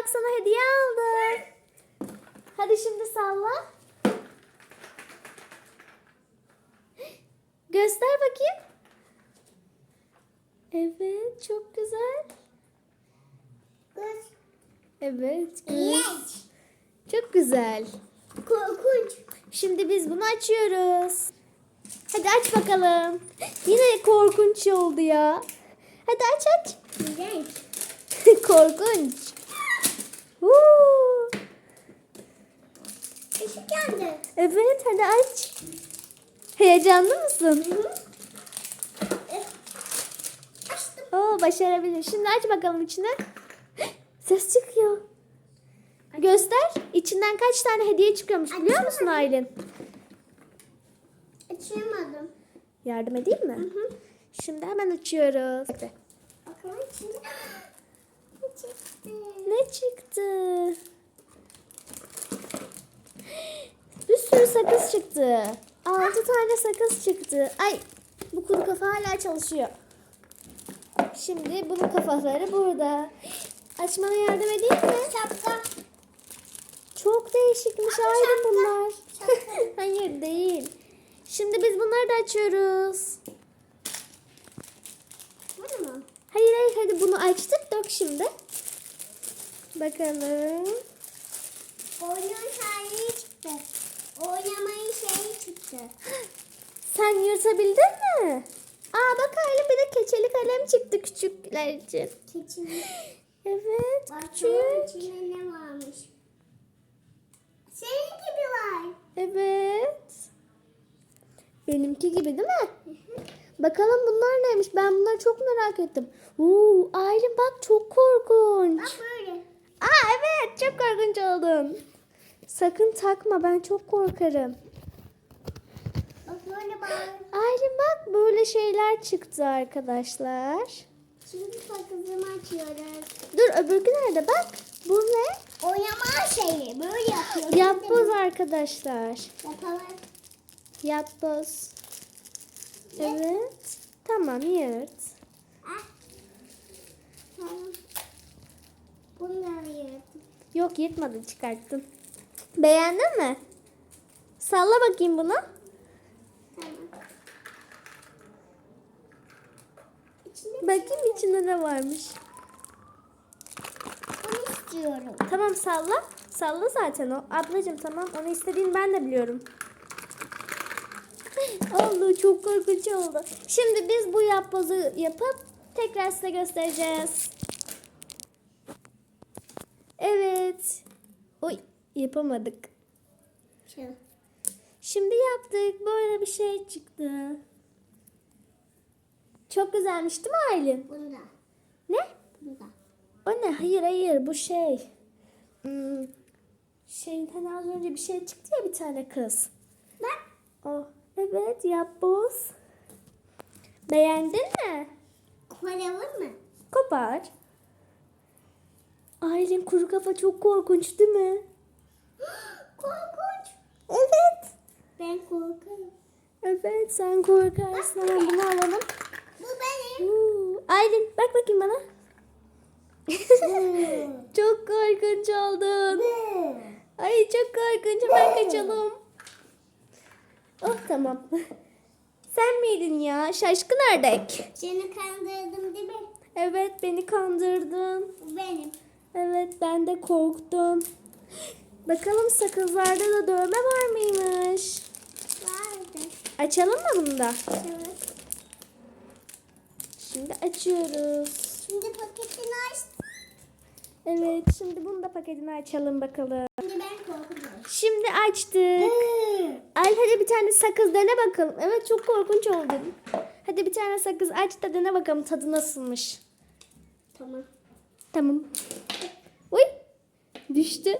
bak sana hediye aldım. Hadi şimdi salla. Göster bakayım. Evet çok güzel. Göz. Evet. göz. Çok güzel. Korkunç. Şimdi biz bunu açıyoruz. Hadi aç bakalım. Yine korkunç oldu ya. Hadi aç aç. Korkunç. Yandı. Evet hadi aç. Heyecanlı mısın? Eh. Açtım. Oo başarabilir. Şimdi aç bakalım içine. Ses çıkıyor. Göster. İçinden kaç tane hediye çıkıyormuş biliyor musun Aylin? Açamadım. Yardım edeyim mi? Şimdi hemen açıyoruz. Bakalım içinde. Ne çıktı? Ne çıktı? Bir sürü sakız çıktı. Altı tane sakız çıktı. Ay bu kuru kafa hala çalışıyor. Şimdi bunun kafaları burada. Açmana yardım edeyim mi? Şapka. Çok değişikmiş Ama şapka. bunlar. Şapka. Hayır değil. Şimdi biz bunları da açıyoruz. Bunu mu? Hayır hayır hadi bunu açtık dök şimdi. Bakalım. Oyun şeyi çıktı. Oynamayın şeyi çıktı. Sen yırtabildin mi? Aa bak Aylin bir de keçeli kalem çıktı küçükler için. Keçinin. Evet Bakalım küçük. içinde ne varmış. Senin gibi var. Evet. Benimki gibi değil mi? Bakalım bunlar neymiş? Ben bunları çok merak ettim. Oo, Aylin bak çok korkunç. Bak böyle. Aa evet çok korkunç oldun. Sakın takma ben çok korkarım. Aylin bak böyle şeyler çıktı arkadaşlar. Şimdi sakızımı açıyoruz. Dur öbürkü nerede bak. Bu ne? Oynama şeyi. Böyle yapıyoruz. Yapboz arkadaşlar. Yapalım. Yapboz. Evet. Tamam yırt. Ah. Tamam. Bunları yedim. Yok yırtmadım çıkarttım. Beğendin mi? Salla bakayım bunu. Tamam. İçinde Bakayım içinde ne varmış. bunu istiyorum. Tamam salla. Salla zaten o. Ablacığım tamam onu istediğini ben de biliyorum. Allah çok korkunç oldu. Şimdi biz bu yapbozu yapıp tekrar size göstereceğiz. Evet. Oy yapamadık. Şu. Şimdi yaptık. Böyle bir şey çıktı. Çok güzelmiş değil mi Aylin? Bunda. Ne? Bunda. O ne? Hayır hayır bu şey. Hmm, şeyden az önce bir şey çıktı ya bir tane kız. Bak. O evet yapboz. Beğendin mi? Koyalım mı? Kopar. Aylin kuru kafa çok korkunç değil mi? Korkunç. Evet. Ben korkarım. Evet sen korkarsın. Hemen bunu alalım. Bu benim. Uuu, Aylin bak bakayım bana. çok korkunç oldun. Ay çok korkunç hemen kaçalım. Oh tamam. Sen miydin ya? Şaşkın ördek. Seni kandırdım değil mi? Evet beni kandırdın. Bu benim. Evet ben de korktum. Bakalım sakızlarda da dövme var mıymış? Vardı. Açalım mı bunu da? Evet. Şimdi açıyoruz. Şimdi paketini açtım. Evet şimdi bunu da paketini açalım bakalım. Şimdi ben korkuyorum. Şimdi açtık. Ay hadi bir tane sakız dene bakalım. Evet çok korkunç oldun. Hadi bir tane sakız aç da dene bakalım tadı nasılmış. Tamam. Tamam. Düştü.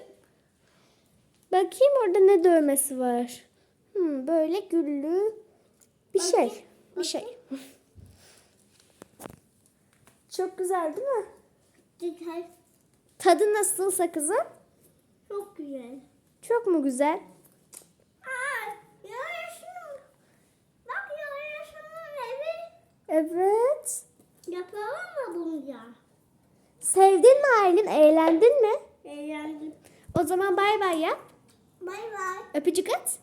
Bakayım orada ne dövmesi var. Hmm, böyle güllü bir şey. Bakayım, Bir şey. Çok güzel değil mi? Güzel. Tadı nasıl sakızın? Çok güzel. Çok mu güzel? Aa, yarışın. Bak yarışının evi. Evet. Yapalım mı bunu ya? Sevdin mi Aylin? Eğlendin mi? Beğendim. O zaman bay bay ya. Bay bay. Öpücük at.